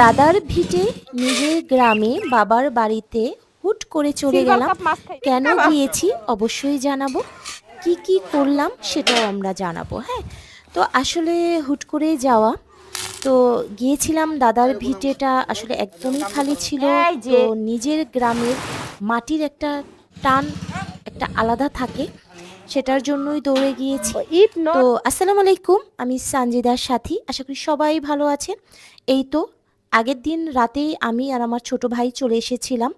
দাদার ভিটে নিজের গ্রামে বাবার বাড়িতে হুট করে চলে গেলাম। কেন গিয়েছি অবশ্যই জানাব। কি কি করলাম সেটাও আমরা জানাব হ্যাঁ? তো আসলে হুট করে যাওয়া। তো গিয়েছিলাম দাদার ভিটেটা আসলে একদমই খালি ছিল। যে। তো নিজের গ্রামের মাটির একটা টান একটা আলাদা থাকে। সেটার জন্যই দৌড়ে গিয়েছি। তো আসসালামু আলাইকুম আমি সানজিদার সাথী। আশা করি সবাই ভালো আছেন। এই তো আগের দিন রাতেই আমি আর আমার ছোট ভাই চলে এসেছিলাম।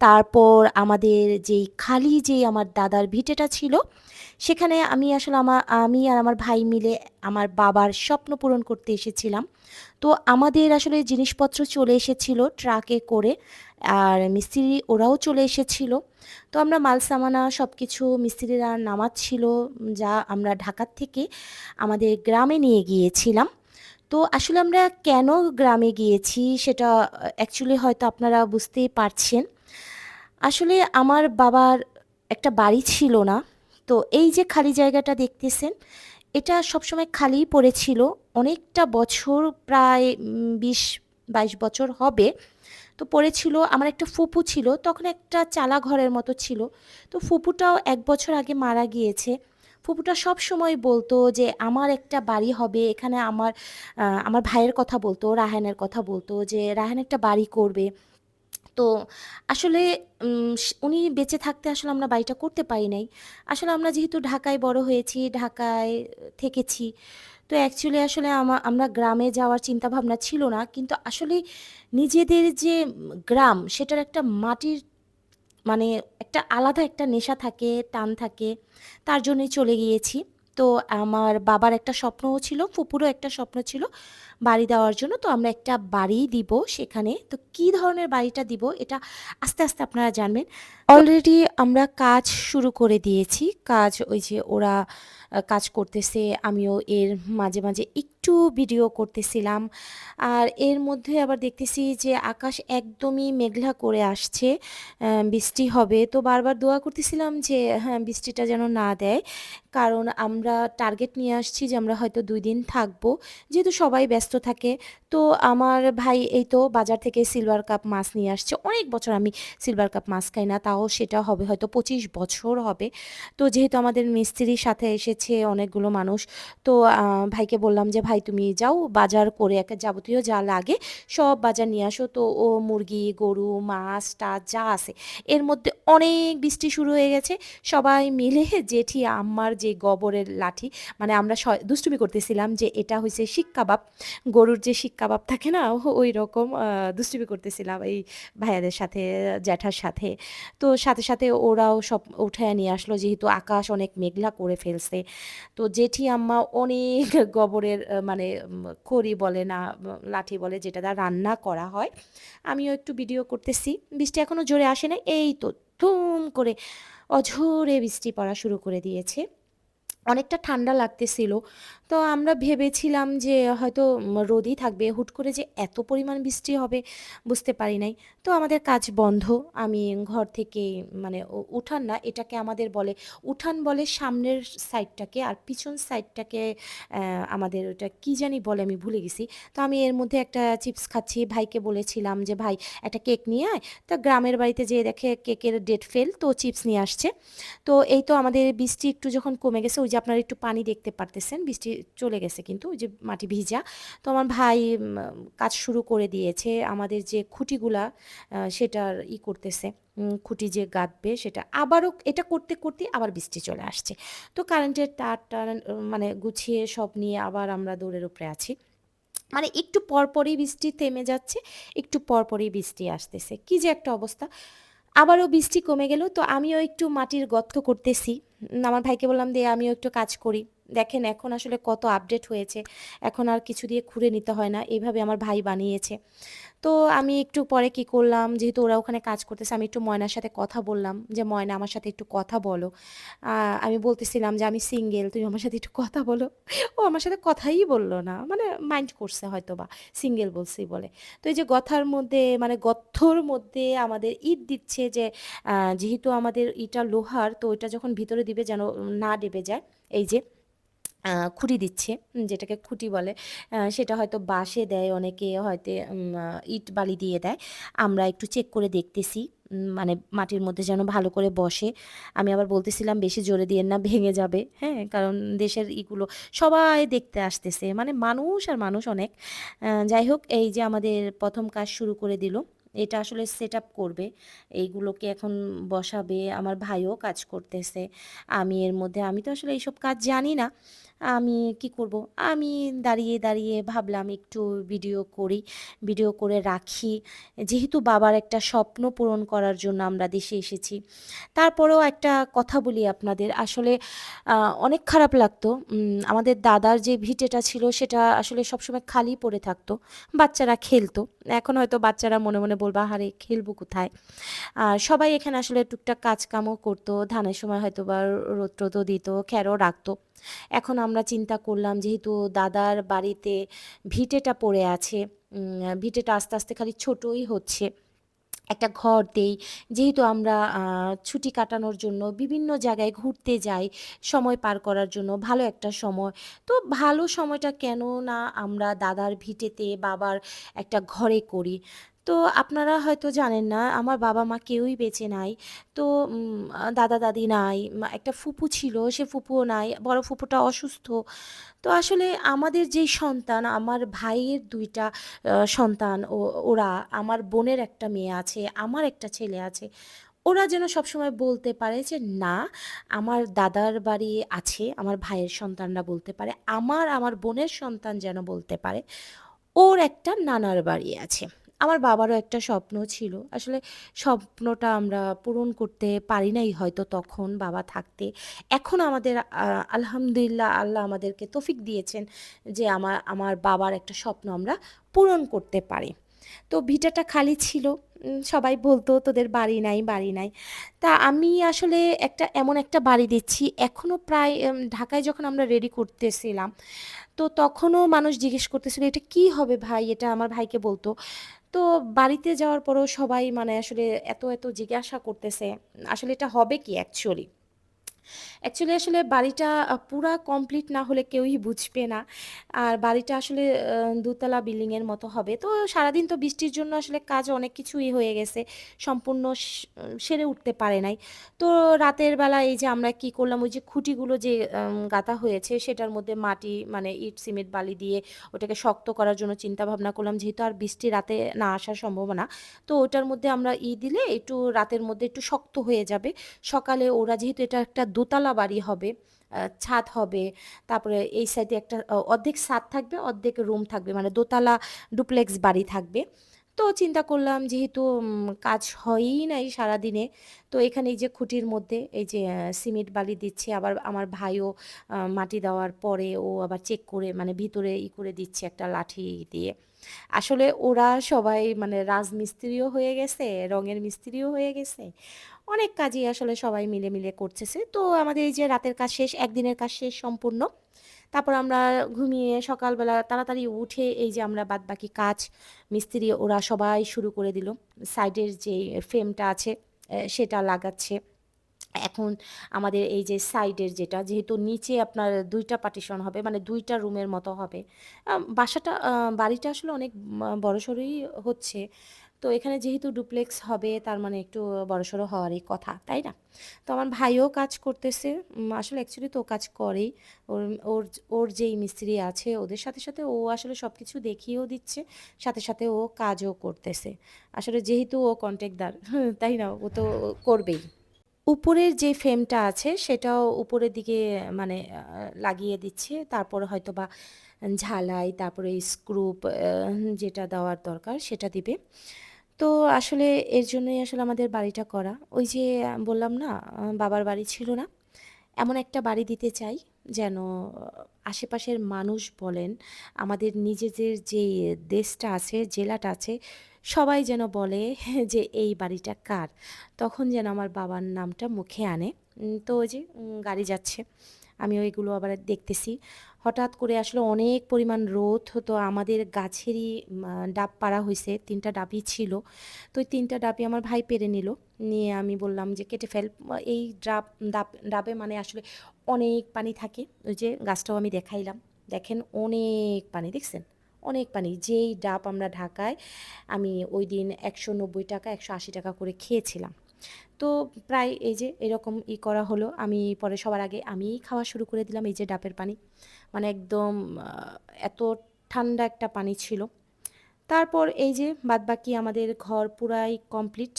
তারপর আমাদের যেই খালি যে আমার দাদার ভিটেটা ছিল, সেখানে আমি আসলে আমার আমি আর আমার ভাই মিলে আমার বাবার স্বপ্ন পূরণ করতে এসেছিলাম। তো আমাদের আসলে জিনিসপত্র চলে এসেছিল ট্রাকে করে, আর মিস্ত্রি ওরাও চলে এসেছিল। তো আমরা মাল, সামানা সব কিছু মিস্ত্রিরা নামাচ্ছিল, যা আমরা ঢাকার থেকে আমাদের গ্রামে নিয়ে গিয়েছিলাম। তো আসলে আমরা কেন গ্রামে গিয়েছি সেটা অ্যাকচুয়ালি হয়তো আপনারা বুঝতেই পারছেন। আসলে আমার বাবার একটা বাড়ি ছিল না, তো এই যে খালি জায়গাটা দেখতেছেন, এটা সবসময় খালিই পড়েছিল। অনেকটা বছর প্রায় বিশ, বাইশ বছর হবে। তো পড়েছিল, আমার একটা ফুপু ছিল, তখন একটা চালা ঘরের মতো ছিল। তো ফুপুটাও এক বছর আগে মারা গিয়েছে। ফুপুটা সব সময় বলতো যে, আমার একটা বাড়ি হবে। এখানে আমার আমার ভাইয়ের কথা বলতো, রাহানের কথা বলতো যে, রাহান একটা বাড়ি করবে। তো আসলে উনি বেঁচে থাকতে আসলে আমরা বাড়িটা করতে পারি নাই। আসলে আমরা যেহেতু ঢাকায় বড় হয়েছি, ঢাকায় থেকেছি, তো অ্যাকচুয়ালি আসলে আমা, আমরা গ্রামে যাওয়ার চিন্তাভাবনা ছিল না। কিন্তু আসলে নিজেদের যে গ্রাম, সেটার একটা মাটির মানে একটা আলাদা একটা নেশা থাকে, টান থাকে, তার জন্যই চলে গিয়েছি। তো আমার বাবার একটা স্বপ্নও ছিল, ফুপুরও একটা স্বপ্ন ছিল বাড়ি দেওয়ার জন্য। তো আমরা একটা বাড়ি দিব সেখানে। তো কি ধরনের বাড়িটা দিব এটা আস্তে আস্তে আপনারা জানবেন। অলরেডি আমরা কাজ শুরু করে দিয়েছি। কাজ ওই যে ওরা কাজ করতেছে, আমিও এর মাঝে মাঝে একটু ভিডিও করতেছিলাম। আর এর মধ্যে আবার দেখতেছি যে আকাশ একদমই মেঘলা করে আসছে বৃষ্টি হবে। তো বারবার দোয়া করতেছিলাম যে হ্যাঁ বৃষ্টিটা যেন না দেয়। কারণ আমরা টার্গেট নিয়ে আসছি যে আমরা হয়তো দুই দিন থাকব। যেহেতু সবাই ব্যস্ত থাকে, তো আমার ভাই এই তো বাজার থেকে সিলভার কাপ মাছ নিয়ে আসছে। অনেক বছর আমি সিলভার কাপ মাছ খাই না, তাও সেটা হবে হয়তো পঁচিশ বছর হবে। তো যেহেতু আমাদের মিস্ত্রির সাথে এসেছে অনেকগুলো মানুষ, তো ভাইকে বললাম যে ভাই তুমি যাও, বাজার করে একটা যাবতীয় যা লাগে সব বাজার নিয়ে আসো। তো ও মুরগি, গরু, মাছ, টাছ যা আছে। এর মধ্যে অনেক বৃষ্টি শুরু হয়ে গেছে। সবাই মিলে জেঠি, আম্মার যে গোবরের লাঠি মানে আমরা দুষ্টুমি করতেছিলাম যে এটা হয়েছে শিক কাবাব। গরুর যে শিক কাবাব থাকে না ওই রকম দুষ্টুমি করতেছিলাম এই ভাইয়াদের সাথে, জ্যাঠার সাথে। তো সাথে সাথে ওরাও সব উঠায় নিয়ে আসলো, যেহেতু আকাশ অনেক মেঘলা করে ফেলছে। তো জেঠি, আম্মা অনেক গোবরের মানে করি বলে না লাঠি বলে যেটা দ্বারা রান্না করা হয়, আমিও একটু ভিডিও করতেছি। বৃষ্টি এখনও জোরে আসে না এই তো ধুম করে অঝোরে বৃষ্টি পড়া শুরু করে দিয়েছে। অনেকটা ঠান্ডা লাগতেছিল। তো আমরা ভেবেছিলাম যে হয়তো রোদই থাকবে। হুট করে যে এত পরিমাণ বৃষ্টি হবে, বুঝতে পারি নাই। তো আমাদের কাজ বন্ধ। আমি ঘর থেকে মানে উঠান না, এটাকে আমাদের বলে, উঠান বলে সামনের সাইডটাকে আর পিছন সাইডটাকে আমাদের ওটা কি জানি বলে আমি ভুলে গেছি। তো আমি এর মধ্যে একটা চিপস খাচ্ছি। ভাইকে বলেছিলাম যে, ভাই, একটা কেক নিয়ে আয়। তা গ্রামের বাড়িতে যেয়ে দেখে কেকের ডেট ফেল, তো চিপস নিয়ে আসছে। তো এই তো আমাদের বৃষ্টি একটু যখন কমে গেছে, ওই যে আপনারা একটু পানি দেখতে পারতেছেন, বৃষ্টি চলে গেছে কিন্তু যে মাটি ভিজা। তো আমার ভাই কাজ শুরু করে দিয়েছে। আমাদের যে খুঁটিগুলা সেটার ই করতেছে। খুঁটি যে গাঁথবে সেটা আবারও এটা করতে করতে আবার বৃষ্টি চলে আসছে। তো কারেন্টের তার টার মানে গুছিয়ে সব নিয়ে আবার আমরা দৌড়ের উপরে আছি। মানে একটু পরপরই বৃষ্টি থেমে যাচ্ছে, একটু পরপরই বৃষ্টি আসতেছে। কি যে একটা অবস্থা। আবারও বৃষ্টি কমে গেল, তো আমিও একটু মাটির গর্ত করতেছি। আমার ভাইকে বললাম দিয়ে আমিও একটু কাজ করি। দেখেন এখন আসলে কত আপডেট হয়েছে, এখন আর কিছু দিয়ে খুঁড়ে নিতে হয় না এইভাবে আমার ভাই বানিয়েছে। তো আমি একটু পরে কি করলাম, যেহেতু ওরা ওখানে কাজ করতেছে, আমি একটু ময়নার সাথে কথা বললাম, যে ময়না আমার সাথে একটু কথা বলো। আমি বলতেছিলাম যে আমি সিঙ্গেল তুমি আমার সাথে একটু কথা বলো। ও আমার সাথে কথাই বলল না মানে মাইন্ড করছে হয়তো বা সিঙ্গেল বলছি বলে। তো এই যে কথার মধ্যে মানে গথ্যর মধ্যে আমাদের ইট দিচ্ছে যে যেহেতু আমাদের ইটা লোহার, তো ওইটা যখন ভিতরে দিবে যেন না ডেবে যায়, এই যে খুঁটি দিচ্ছে, যেটাকে খুঁটি বলে। সেটা হয়তো বাঁশে দেয়, অনেকে হয়তো ইট বালি দিয়ে দেয়। আমরা একটু চেক করে দেখতেছি। মানে মাটির মধ্যে যেন ভালো করে বসে। আমি আবার বলতেছিলাম, "বেশি জোরে দিয়ে না, ভেঙে যাবে।" হ্যাঁ? কারণ দেশের ইগুলো সবাই দেখতে আসতেছে। মানে মানুষ আর মানুষ অনেক। যাই হোক, এই যে আমাদের প্রথম কাজ শুরু করে দিল। এটা আসলে সেটআপ করবে। এইগুলোকে এখন বসাবে। আমার ভাইও কাজ করতেছে। আমি এর মধ্যে আমি তো আসলে এইসব কাজ জানি না। আমি কি করব? আমি দাঁড়িয়ে, দাঁড়িয়ে ভাবলাম একটু ভিডিও করি। ভিডিও করে রাখি। যেহেতু বাবার একটা স্বপ্ন পূরণ করার জন্য আমরা দেশে এসেছি। তারপরেও একটা কথা বলি আপনাদের, আসলে অনেক খারাপ লাগতো। আমাদের দাদার যে ভিটেটা ছিল সেটা আসলে সবসময় খালি পড়ে থাকতো। বাচ্চারা খেলতো। এখন হয়তো বাচ্চারা মনে, মনে বলবে, "আহারে খেলব কোথায়?" আর সবাই এখানে আসলে টুকটাক কাজকামও করতো। ধানের সময় হয়তোবা রোদ-টোদও দিত, খ্যারও রাখতো। এখন আমরা চিন্তা করলাম যেহেতু দাদার বাড়িতে ভিটেটা পড়ে আছে, ভিটেটা আস্তে, আস্তে খালি ছোটই হচ্ছে। একটা ঘর দেই। যেহেতু আমরা ছুটি কাটানোর জন্য বিভিন্ন জায়গায় ঘুরতে যাই, সময় পার করার জন্য ভালো একটা সময়। তো ভালো সময়টা কেন না আমরা দাদার ভিটেতে বাবার একটা ঘরে করি। তো আপনারা হয়তো জানেন না, আমার বাবা-মা কেউই বেঁচে নাই। তো দাদা-দাদি নাই। একটা ফুপু ছিল, সে ফুপুও নাই। বড় ফুপুটা অসুস্থ। তো আসলে আমাদের যেই সন্তান, আমার ভাইয়ের দুইটা সন্তান ও ওরা, আমার বোনের একটা মেয়ে আছে, আমার একটা ছেলে আছে। ওরা যেন সবসময় বলতে পারে যে, "না, আমার দাদার বাড়ি আছে।" আমার ভাইয়ের সন্তানরা বলতে পারে। আমার, আমার বোনের সন্তান যেন বলতে পারে, "ওর একটা নানার বাড়ি আছে।" আমার বাবারও একটা স্বপ্ন ছিল। আসলে স্বপ্নটা আমরা পূরণ করতে পারি নাই হয়তো তখন বাবা থাকতে। এখন আমাদের আলহামদুলিল্লাহ আল্লাহ আমাদেরকে তফিক দিয়েছেন যে আমার আমার বাবার একটা স্বপ্ন আমরা পূরণ করতে পারি। তো ভিটাটা খালি ছিল। সবাই বলতো "তোদের বাড়ি নাই, বাড়ি নাই।" তা আমি আসলে একটা এমন একটা বাড়ি দিচ্ছি, এখনও প্রায় ঢাকায় যখন আমরা রেডি করতেছিলাম, তো তখনও মানুষ জিজ্ঞেস করতেছিল, "এটা কি হবে ভাই?" এটা আমার ভাইকে বলত। তো বাড়িতে যাওয়ার পরও সবাই মানে আসলে এত, এত জিজ্ঞাসা করতেছে। আসলে এটা হবে কি অ্যাকচুয়ালি? অ্যাকচুয়ালি আসলে বাড়িটা পুরা কমপ্লিট না হলে কেউই বুঝবে না। আর বাড়িটা আসলে দোতলা বিল্ডিং মতো হবে। তো সারাদিন তো বৃষ্টির জন্য আসলে কাজ অনেক কিছুই হয়ে গেছে। সম্পূর্ণ সেরে উঠতে পারে নাই। তো রাতের বেলা এই যে আমরা কি করলাম, ওই যে খুঁটিগুলো যে গাঁথা হয়েছে সেটার মধ্যে মাটি মানে ইট, সিমেন্ট, বালি দিয়ে ওটাকে শক্ত করার জন্য চিন্তাভাবনা করলাম। যেহেতু আর বৃষ্টি রাতে না আসার সম্ভাবনা। তো ওটার মধ্যে আমরা ই দিলে একটু রাতের মধ্যে একটু শক্ত হয়ে যাবে। সকালে ওরা যেহেতু এটা একটা দোতলা বাড়ি হবে, ছাদ হবে, তারপরে এই সাইডে একটা অর্ধেক ছাদ থাকবে, অর্ধেক রুম থাকবে। মানে দোতলা ডুপ্লেক্স বাড়ি থাকবে। তো চিন্তা করলাম যেহেতু কাজ হয়ই নাই সারাদিনে, তো এখানে এই যে খুঁটির মধ্যে এই যে সিমেন্ট বালি দিচ্ছে, আবার আমার ভাইও মাটি দেওয়ার পরে ও আবার চেক করে মানে ভিতরে ই করে দিচ্ছে একটা লাঠি দিয়ে। আসলে ওরা সবাই মানে রাজমিস্ত্রিও হয়ে গেছে, রঙের মিস্ত্রিও হয়ে গেছে। অনেক কাজই আসলে সবাই মিলে, মিলে করতেছে। তো আমাদের এই যে রাতের কাজ শেষ, একদিনের কাজ শেষ সম্পূর্ণ। তারপর আমরা ঘুমিয়ে সকালবেলা তাড়াতাড়ি উঠে এই যে আমরা বাদবাকি কাজ মিস্ত্রি ওরা সবাই শুরু করে দিল। সাইডের যেই ফ্রেমটা আছে সেটা লাগাচ্ছে। এখন আমাদের এই যে সাইডের যেটা যেহেতু নিচে আপনার দুইটা পার্টিশন হবে মানে দুইটা রুমের মতো হবে। বাসাটা বাড়িটা আসলে অনেক বড়সড়ই হচ্ছে। তো এখানে যেহেতু ডুপ্লেক্স হবে তার মানে একটু বড়সড় হওয়ারই কথা, তাই না? তো আমার ভাইও কাজ করতেছে। আসলে অ্যাকচুয়ালি তো কাজ করেই। ওর ওর ওর যেই মিস্ত্রি আছে ওদের সাথে, সাথে ও আসলে সব কিছু দেখিয়েও দিচ্ছে। সাথে, সাথে ও কাজও করতেছে। আসলে যেহেতু ও কন্ট্রাক্টদার, তাই না? ও তো করবেই। উপরের যে ফ্রেমটা আছে সেটাও উপরের দিকে মানে লাগিয়ে দিচ্ছে। তারপর হয়তোবা ঝালাই, তারপরে স্ক্রুপ যেটা দেওয়ার দরকার সেটা দিবে। তো আসলে এর জন্যই আসলে আমাদের বাড়িটা করা। ওই যে বললাম না বাবার বাড়ি ছিল না? এমন একটা বাড়ি দিতে চাই যেন আশেপাশের মানুষ বলেন, আমাদের নিজেদের যে দেশটা আছে, জেলাটা আছে, সবাই যেন বলে যে এই বাড়িটা কার? তখন যেন আমার বাবার নামটা মুখে আনে। তো ওই যে গাড়ি যাচ্ছে। আমি ওইগুলো আবার দেখতেছি। হঠাৎ করে আসলে অনেক পরিমাণ রোদ তো আমাদের গাছেরই ডাব পাড়া হইছে। ৩ টা ডাবই ছিল। তো ওই ৩ টা ডাবই আমার ভাই পেরে নিল। নিয়ে আমি বললাম যে, "কেটে ফেল।" এই ডাব ডাব ডাবে মানে আসলে অনেক পানি থাকে ওই যে গাছটাও আমি দেখাইলাম দেখেন অনেক পানি দেখছেন অনেক পানি যেই ডাব আমরা ঢাকায় আমি ওই দিন একশো নব্বই টাকা একশো আশি টাকা করে খেয়েছিলাম তো প্রায় এই যে এরকম ই করা হলো, আমি পরে সবার আগে আমিই খাওয়া শুরু করে দিলাম, এই যে ডাবের পানি। মানে একদম এত ঠান্ডা একটা পানি ছিল। তারপর এই যে বাদবাকি আমাদের ঘর পুরাই কমপ্লিট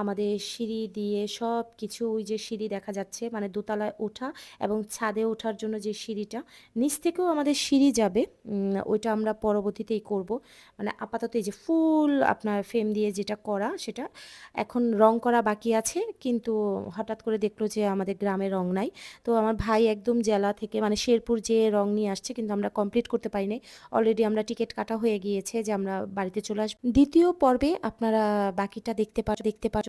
আমাদের সিঁড়ি দিয়ে সব কিছু ওই যে সিঁড়ি দেখা যাচ্ছে মানে দোতলায় ওঠা এবং ছাদে ওঠার জন্য যে সিঁড়িটা, নিচ থেকেও আমাদের সিঁড়ি যাবে। ওইটা আমরা পরবর্তীতেই করব। মানে আপাতত এই যে ফুল আপনার ফ্রেম দিয়ে যেটা করা, সেটা এখন রং করা বাকি আছে, কিন্তু হঠাৎ করে দেখল যে আমাদের গ্রামে রং নাই। তো আমার ভাই একদম জেলা থেকে মানে শেরপুর যে রং নিয়ে আসছে, কিন্তু আমরা কমপ্লিট করতে পারি নাই। অলরেডি আমরা টিকিট কাটা হয়ে গিয়েছে যে আমরা বাড়িতে চলে আসব। দ্বিতীয় পর্বে আপনারা বাকিটা দেখতে পার দেখতে পার